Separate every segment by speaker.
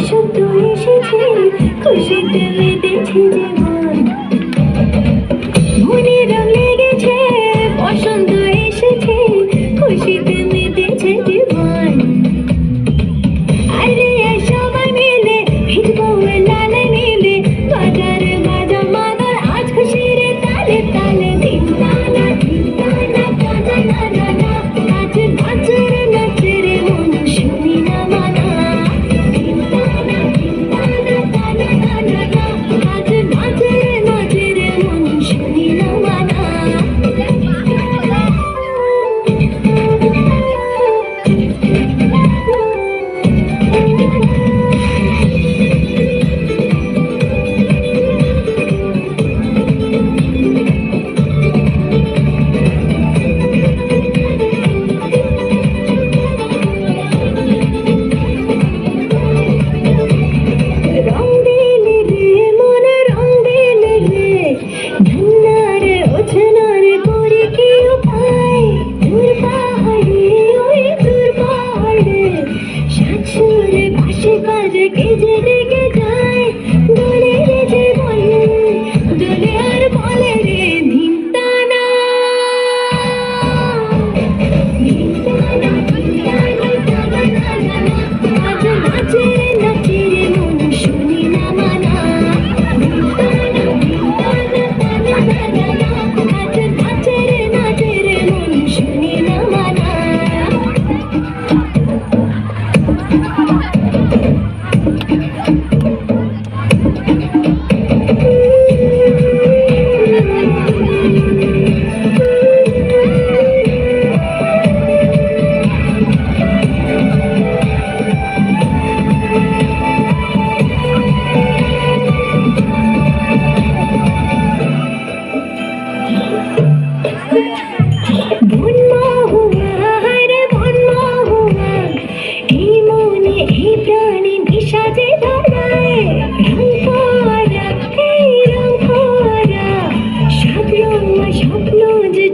Speaker 1: শত্রু এসেছে খুশিতে মেতেছে জীবন Thank you.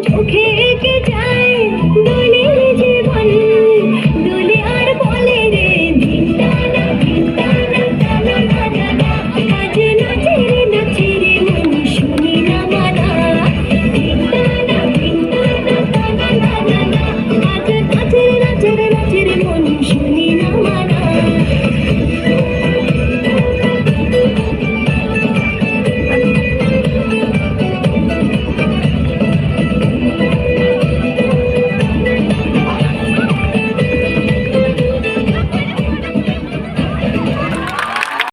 Speaker 1: চোখে কে